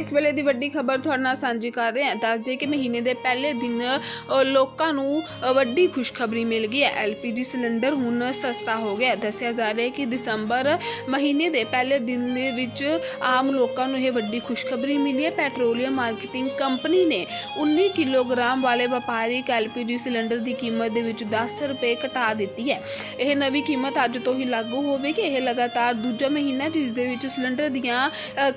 ਇਸ ਵੇਲੇ ਦੀ ਵੱਡੀ ਖਬਰ ਤੁਹਾਡੇ ਨਾਲ ਸਾਂਝੀ ਕਰ ਰਹੇ ਹਾਂ। ਦੱਸ ਕਿ ਮਹੀਨੇ ਦੇ ਪਹਿਲੇ ਦਿਨ ਲੋਕਾਂ ਨੂੰ ਵੱਡੀ ਖੁਸ਼ਖਬਰੀ ਮਿਲ ਗਈ ਹੈ। ਐਲਪੀਜੀ ਸਿਲੰਡਰ ਹੁਣ ਸਸਤਾ ਹੋ ਗਿਆ ਦੱਸਿਆ ਜਾ ਰਿਹਾ ਹੈ ਕਿ ਦਸੰਬਰ ਮਹੀਨੇ ਦੇ ਪਹਿਲੇ ਦਿਨ ਦੇ ਵਿੱਚ ਆਮ ਲੋਕਾਂ ਨੂੰ ਇਹ ਵੱਡੀ ਖੁਸ਼ਖਬਰੀ ਮਿਲੀ ਹੈ। ਪੈਟਰੋਲੀਅਮ ਮਾਰਕੀਟਿੰਗ ਕੰਪਨੀ ਨੇ 19 ਕਿਲੋਗ੍ਰਾਮ ਵਾਲੇ ਵਪਾਰਿਕ ਐਲਪੀਜੀ ਸਿਲੰਡਰ ਦੀ ਕੀਮਤ ਦੇ ਵਿੱਚ 10 ਰੁਪਏ ਘਟਾ ਦਿੱਤੀ ਹੈ। ਇਹ ਨਵੀਂ ਕੀਮਤ ਅੱਜ ਤੋਂ ਹੀ ਲਾਗੂ ਹੋਵੇਗੀ। ਇਹ ਲਗਾਤਾਰ ਦੂਜਾ ਮਹੀਨਾ ਜਿਸ ਦੇ ਵਿੱਚ ਸਿਲੰਡਰ ਦੀਆਂ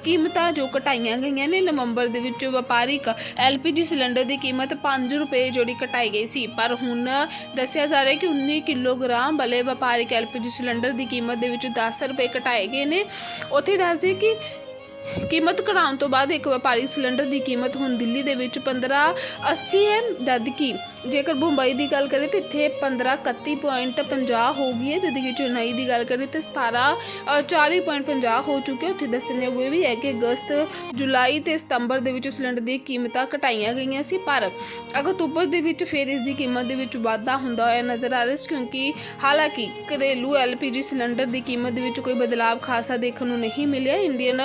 ਕੀਮਤਾਂ ਜੋ ਘਟਾਈਆਂ ਗਈਆਂ ਨੇ ਨਵੰਬਰ ਦੇ ਵਿੱਚ ਵਪਾਰਿਕ ਐਲਪੀਜੀ ਸਿਲੰਡਰ ਦੀ ਕੀਮਤ 5 ਰੁਪਏ ਜਿਹੜੀ ਘਟਾਈ ਗਈ ਸੀ। ਪਰ ਹੁਣ ਦੱਸਿਆ ਜਾ ਰਿਹਾ ਕਿ 19 ਕਿਲੋਗ੍ਰਾਮ ਵਾਲੇ ਵਪਾਰਿਕ ਐਲਪੀਜੀ ਸਿਲੰਡਰ ਦੀ ਕੀਮਤ ਦੇ ਵਿੱਚ 10 ਰੁਪਏ ਘਟਾਏ ਗਏ ਨੇ। ਉੱਥੇ ਦੱਸ ਕਿ ਕੀਮਤ ਘਟਾਉਣ ਤੋਂ ਬਾਅਦ ਇੱਕ ਵਪਾਰੀ ਸਿਲੰਡਰ ਦੀ ਕੀਮਤ ਹੁਣ ਦਿੱਲੀ ਦੇ ਵਿੱਚ 1580 ਹੈ। ਜਦ ਕਿ ਜੇਕਰ ਮੁੰਬਈ ਦੀ ਗੱਲ ਕਰੀਏ ਤਾਂ ਇੱਥੇ 1531.50 ਹੋ ਗਈ ਹੈ ਜਦ ਕਿ ਚੇਨਈ ਦੀ ਗੱਲ ਕਰੀਏ ਤਾਂ 17 ਅ, 40.50 ਹੋ ਚੁੱਕੇ ਉੱਥੇ ਦੱਸਣਯੋਗ ਇਹ ਵੀ ਹੈ ਕਿ ਅਗਸਤ ਜੁਲਾਈ ਤੇ ਸਤੰਬਰ ਦੇ ਵਿੱਚ ਸਿਲੰਡਰ ਦੀ ਕੀਮਤਾਂ ਘਟਾਈਆਂ ਗਈਆਂ ਸੀ ਪਰ ਅਕਤੂਬਰ ਦੇ ਵਿੱਚ ਫਿਰ ਇਸ ਦੀ ਕੀਮਤ ਦੇ ਵਿੱਚ ਵਾਧਾ ਹੁੰਦਾ ਹੋਇਆ ਨਜ਼ਰ ਆ ਰਿਹਾ ਸੀ ਕਿਉਂਕਿ ਹਾਲਾਂਕਿ ਘਰੇਲੂ ਐਲਪੀਜੀ ਸਿਲੰਡਰ ਦੀ ਕੀਮਤ ਦੇ ਵਿੱਚ ਕੋਈ ਬਦਲਾਅ ਖਾਸਾ ਦੇਖਣ ਨੂੰ ਨਹੀਂ ਮਿਲਿਆ। ਇੰਡੀਅਨ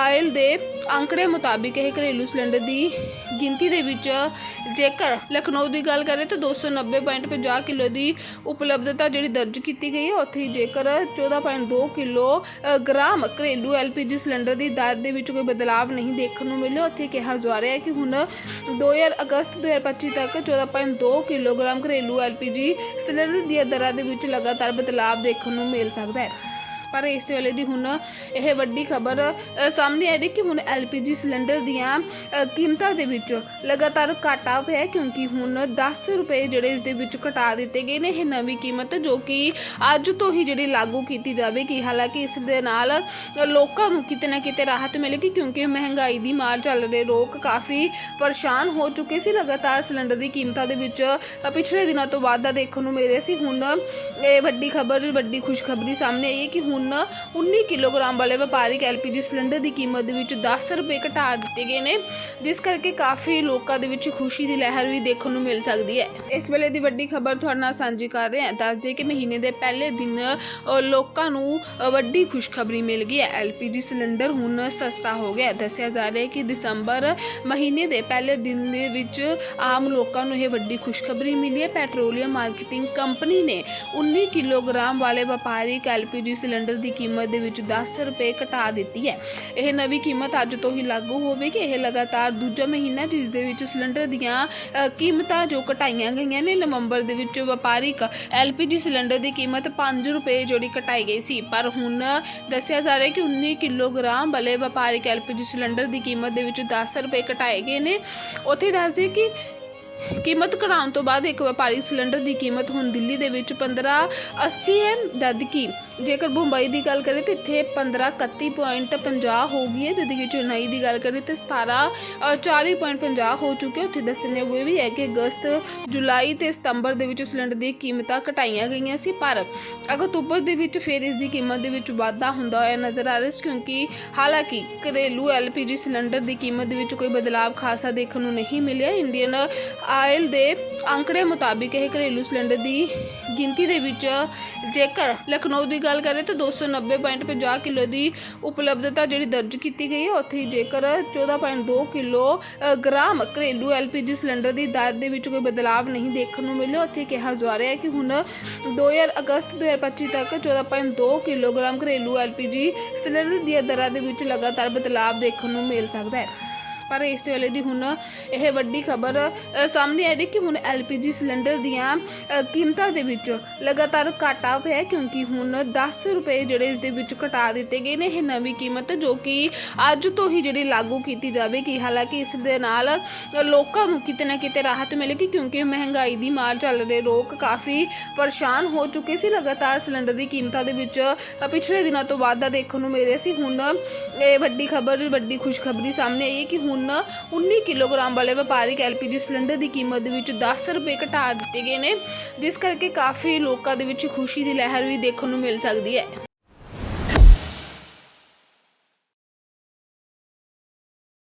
ਆਇਲ ਦੇ ਅੰਕੜੇ ਮੁਤਾਬਿਕ ਇਹ ਘਰੇਲੂ ਸਿਲੰਡਰ ਦੀ ਗਿਣਤੀ ਦੇ ਵਿੱਚ ਜੇਕਰ ਲਖਨਊ ਦੀ ਗੱਲ ਕਰੇ ਤਾਂ 290.50 ਕਿਲੋ ਦੀ ਉਪਲਬਧਤਾ ਜਿਹੜੀ ਦਰਜ ਕੀਤੀ ਗਈ ਹੈ। ਉੱਥੇ ਹੀ ਜੇਕਰ 14.2 ਕਿਲੋ ਗ੍ਰਾਮ ਘਰੇਲੂ ਐਲਪੀਜੀ ਸਿਲੰਡਰ ਦੀ ਦਰ ਦੇ ਵਿੱਚ ਕੋਈ ਬਦਲਾਅ ਨਹੀਂ ਦੇਖਣ ਨੂੰ ਮਿਲਿਆ। ਉੱਥੇ ਕਿਹਾ ਜਾ ਰਿਹਾ ਹੈ ਕਿ ਹੁਣ 2000 ਅਗਸਤ 2025 ਤੱਕ 14.2 ਕਿਲੋਗ੍ਰਾਮ ਘਰੇਲੂ ਐਲਪੀਜੀ ਸਿਲੰਡਰ ਦੀਆਂ ਦਰਾਂ ਦੇ ਵਿੱਚ ਲਗਾਤਾਰ ਬਦਲਾਅ ਦੇਖਣ ਨੂੰ ਮਿਲ ਸਕਦਾ ਹੈ। ਪਰ ਇਸ ਵੇਲੇ ਦੀ ਹੁਣ ਇਹ ਵੱਡੀ ਖਬਰ ਸਾਹਮਣੇ ਆ ਰਹੀ ਕਿ ਹੁਣ ਐਲਪੀਜੀ ਸਿਲੰਡਰ ਦੀਆਂ ਕੀਮਤਾਂ ਦੇ ਵਿੱਚ ਲਗਾਤਾਰ ਘਾਟਾ ਪਿਆ ਕਿਉਂਕਿ ਹੁਣ 10 ਰੁਪਏ ਜਿਹੜੇ ਇਸ ਦੇ ਵਿੱਚ ਘਟਾ ਦਿੱਤੇ ਗਏ ਨੇ ਇਹ ਨਵੀਂ ਕੀਮਤ ਜੋ ਕਿ ਅੱਜ ਤੋਂ ਹੀ ਜਿਹੜੀ ਲਾਗੂ ਕੀਤੀ ਜਾਵੇਗੀ। ਹਾਲਾਂਕਿ ਇਸ ਦੇ ਨਾਲ ਲੋਕਾਂ ਨੂੰ ਕਿਤੇ ਨਾ ਕਿਤੇ ਰਾਹਤ ਮਿਲੇਗੀ ਕਿਉਂਕਿ ਮਹਿੰਗਾਈ ਦੀ ਮਾਰ ਚੱਲ ਰਹੇ ਲੋਕ ਕਾਫੀ ਪਰੇਸ਼ਾਨ ਹੋ ਚੁੱਕੇ ਸੀ। ਲਗਾਤਾਰ ਸਿਲੰਡਰ ਦੀ ਕੀਮਤਾਂ ਦੇ ਵਿੱਚ ਪਿਛਲੇ ਦਿਨਾਂ ਤੋਂ ਵਾਧਾ ਦੇਖਣ ਨੂੰ ਮਿਲ ਰਿਹਾ ਸੀ। ਹੁਣ ਇਹ ਵੱਡੀ ਖਬਰ, ਵੱਡੀ ਖੁਸ਼ਖਬਰੀ ਸਾਹਮਣੇ ਆਈ ਹੈ ਕਿ ਹੁਣ 19 ਕਿਲੋਗ੍ਰਾਮ ਵਾਲੇ ਵਪਾਰਿਕ ਐਲਪੀਜੀ ਸਿਲੰਡਰ ਦੀ ਕੀਮਤ ਦੇ ਵਿੱਚ 10 ਰੁਪਏ ਘਟਾ ਦਿੱਤੇ ਗਏ ਨੇ, ਜਿਸ ਕਰਕੇ ਕਾਫੀ ਲੋਕਾਂ ਦੇ ਵਿੱਚ ਖੁਸ਼ੀ ਦੀ ਲਹਿਰ ਵੀ ਦੇਖਣ ਨੂੰ ਮਿਲ ਸਕਦੀ ਹੈ। ਇਸ ਵੇਲੇ ਦੀ ਵੱਡੀ ਖਬਰ ਤੁਹਾਡੇ ਨਾਲ ਸਾਂਝੀ ਕਰ ਰਹੇ ਹਾਂ। ਦੱਸ ਦਈਏ ਕਿ ਮਹੀਨੇ ਦੇ ਪਹਿਲੇ ਦਿਨ ਲੋਕਾਂ ਨੂੰ ਵੱਡੀ ਖੁਸ਼ਖਬਰੀ ਮਿਲ ਗਈ ਹੈ। ਐਲਪੀਜੀ ਸਿਲੰਡਰ ਹੁਣ ਸਸਤਾ ਹੋ ਗਿਆ ਦੱਸਿਆ ਜਾ ਰਿਹਾ ਹੈ ਕਿ ਦਸੰਬਰ ਮਹੀਨੇ ਦੇ ਪਹਿਲੇ ਦਿਨ ਦੇ ਵਿੱਚ ਆਮ ਲੋਕਾਂ ਨੂੰ ਇਹ ਵੱਡੀ ਖੁਸ਼ਖਬਰੀ ਮਿਲੀ ਹੈ। ਪੈਟਰੋਲੀਅਮ ਮਾਰਕੀਟਿੰਗ ਕੰਪਨੀ ਨੇ 19 ਕਿਲੋਗ੍ਰਾਮ ਵਾਲੇ ਵਪਾਰਿਕ ਐਲਪੀਜੀ ਸਿਲੰਡਰ ਦੀ ਕੀਮਤ ਦੇ ਵਿੱਚ 10 ਰੁਪਏ ਘਟਾ ਦਿੱਤੀ ਹੈ। ਇਹ ਨਵੀਂ ਕੀਮਤ ਅੱਜ ਤੋਂ ਹੀ ਲਾਗੂ ਹੋਵੇਗੀ। ਇਹ ਲਗਾਤਾਰ ਦੂਜਾ ਮਹੀਨਾ ਜਿਸ ਦੇ ਵਿੱਚ ਸਿਲੰਡਰ ਦੀਆਂ ਕੀਮਤਾਂ ਜੋ ਘਟਾਈਆਂ ਗਈਆਂ ਨੇ, ਨਵੰਬਰ ਦੇ ਵਿੱਚ ਵਪਾਰਿਕ ਐਲਪੀਜੀ ਸਿਲੰਡਰ ਦੀ ਕੀਮਤ 5 ਰੁਪਏ ਜਿਹੜੀ ਘਟਾਈ ਗਈ ਸੀ। ਪਰ ਹੁਣ ਦੱਸਿਆ ਜਾ ਰਿਹਾ ਕਿ 19 ਕਿਲੋਗ੍ਰਾਮ ਵਾਲੇ ਵਪਾਰਿਕ ਐਲਪੀਜੀ ਸਿਲੰਡਰ ਦੀ ਕੀਮਤ ਦੇ ਵਿੱਚ 10 ਰੁਪਏ ਘਟਾਏ ਗਏ ਨੇ। ਉੱਥੇ ਦੱਸ ਕਿ ਕੀਮਤ ਘਟਾਉਣ ਤੋਂ ਬਾਅਦ ਇੱਕ ਵਪਾਰੀ ਸਿਲੰਡਰ ਦੀ ਕੀਮਤ ਹੁਣ ਦਿੱਲੀ ਦੇ ਵਿੱਚ 1580 ਹੈ ਜਦ ਕਿ ਜੇਕਰ ਮੁੰਬਈ ਦੀ ਗੱਲ ਕਰੀਏ ਤਾਂ ਇੱਥੇ 1531.50 ਹੋ ਗਈ ਹੈ ਜਦ ਕਿ ਚੇਨਈ ਦੀ ਗੱਲ ਕਰੀਏ ਤਾਂ 17 ਅ, 40.50 ਹੋ ਚੁੱਕੇ ਉੱਥੇ ਦੱਸਣਯੋਗ ਇਹ ਵੀ ਹੈ ਕਿ ਅਗਸਤ ਜੁਲਾਈ ਤੇ ਸਤੰਬਰ ਦੇ ਵਿੱਚ ਸਿਲੰਡਰ ਦੀ ਕੀਮਤਾਂ ਘਟਾਈਆਂ ਗਈਆਂ ਸੀ ਪਰ ਅਕਤੂਬਰ ਦੇ ਵਿੱਚ ਫਿਰ ਇਸ ਦੀ ਕੀਮਤ ਦੇ ਵਿੱਚ ਵਾਧਾ ਹੁੰਦਾ ਹੋਇਆ ਨਜ਼ਰ ਆ ਰਿਹਾ ਸੀ ਕਿਉਂਕਿ ਹਾਲਾਂਕਿ ਘਰੇਲੂ ਐਲਪੀਜੀ ਸਿਲੰਡਰ ਦੀ ਕੀਮਤ ਦੇ ਵਿੱਚ ਕੋਈ ਬਦਲਾਅ ਖਾਸਾ ਦੇਖਣ ਨੂੰ ਨਹੀਂ ਮਿਲਿਆ। ਇੰਡੀਅਨ ਆਇਲ ਦੇ ਅੰਕੜੇ ਮੁਤਾਬਿਕ ਇਹ ਘਰੇਲੂ ਸਿਲੰਡਰ ਦੀ ਗਿਣਤੀ ਦੇ ਵਿੱਚ ਜੇਕਰ ਲਖਨਊ ਦੀ ਗੱਲ ਕਰੇ ਤਾਂ 290.50 ਕਿਲੋ ਦੀ ਉਪਲਬਧਤਾ ਜਿਹੜੀ ਦਰਜ ਕੀਤੀ ਗਈ ਹੈ। ਉੱਥੇ ਹੀ ਜੇਕਰ 14.2 ਕਿਲੋ ਗ੍ਰਾਮ ਘਰੇਲੂ ਐਲਪੀਜੀ ਸਿਲੰਡਰ ਦੀ ਦਰ ਦੇ ਵਿੱਚ ਕੋਈ ਬਦਲਾਅ ਨਹੀਂ ਦੇਖਣ ਨੂੰ ਮਿਲਿਆ। ਉੱਥੇ ਕਿਹਾ ਜਾ ਰਿਹਾ ਹੈ ਕਿ ਹੁਣ 2000 ਅਗਸਤ 2025 ਤੱਕ 14.2 ਕਿਲੋਗ੍ਰਾਮ ਘਰੇਲੂ ਐਲਪੀਜੀ ਸਿਲੰਡਰ ਦੀਆਂ ਦਰਾਂ ਦੇ ਵਿੱਚ ਲਗਾਤਾਰ ਬਦਲਾਅ ਦੇਖਣ ਨੂੰ ਮਿਲ ਸਕਦਾ ਹੈ। ਪਰ ਇਸ ਵੇਲੇ ਦੀ ਹੁਣ ਇਹ ਵੱਡੀ ਖਬਰ ਸਾਹਮਣੇ ਆ ਰਹੀ ਕਿ ਹੁਣ ਐਲਪੀਜੀ ਸਿਲੰਡਰ ਦੀਆਂ ਕੀਮਤਾਂ ਦੇ ਵਿੱਚ ਲਗਾਤਾਰ ਘਾਟਾ ਹੋਇਆ ਕਿਉਂਕਿ ਹੁਣ 10 ਰੁਪਏ ਜਿਹੜੇ ਇਸ ਦੇ ਵਿੱਚ ਘਟਾ ਦਿੱਤੇ ਗਏ ਨੇ ਇਹ ਨਵੀਂ ਕੀਮਤ ਜੋ ਕਿ ਅੱਜ ਤੋਂ ਹੀ ਜਿਹੜੀ ਲਾਗੂ ਕੀਤੀ ਜਾਵੇਗੀ। ਹਾਲਾਂਕਿ ਇਸ ਦੇ ਨਾਲ ਲੋਕਾਂ ਨੂੰ ਕਿਤੇ ਨਾ ਕਿਤੇ ਰਾਹਤ ਮਿਲੇਗੀ ਕਿਉਂਕਿ ਮਹਿੰਗਾਈ ਦੀ ਮਾਰ ਚੱਲ ਰਹੇ ਲੋਕ ਕਾਫੀ ਪਰੇਸ਼ਾਨ ਹੋ ਚੁੱਕੇ ਸੀ। ਲਗਾਤਾਰ ਸਿਲੰਡਰ ਦੀ ਕੀਮਤਾਂ ਦੇ ਵਿੱਚ ਪਿਛਲੇ ਦਿਨਾਂ ਤੋਂ ਵਾਧਾ ਦੇਖਣ ਨੂੰ ਮਿਲ ਰਿਹਾ ਸੀ। ਹੁਣ ਇਹ ਵੱਡੀ ਖਬਰ, ਵੱਡੀ ਖੁਸ਼ਖਬਰੀ ਸਾਹਮਣੇ ਆਈ ਹੈ ਕਿ ਹੁਣ ਹੁਣ 19 ਕਿਲੋਗ੍ਰਾਮ ਵਾਲੇ ਵਪਾਰਿਕ ਐਲਪੀਜੀ ਸਿਲੰਡਰ ਦੀ ਕੀਮਤ ਦੇ ਵਿੱਚ 10 ਰੁਪਏ ਘਟਾ ਦਿੱਤੇ ਗਏ ਨੇ, ਜਿਸ ਕਰਕੇ ਕਾਫੀ ਲੋਕਾਂ ਦੇ ਵਿੱਚ ਖੁਸ਼ੀ ਦੀ ਲਹਿਰ ਵੀ ਦੇਖਣ ਨੂੰ ਮਿਲ ਸਕਦੀ ਹੈ।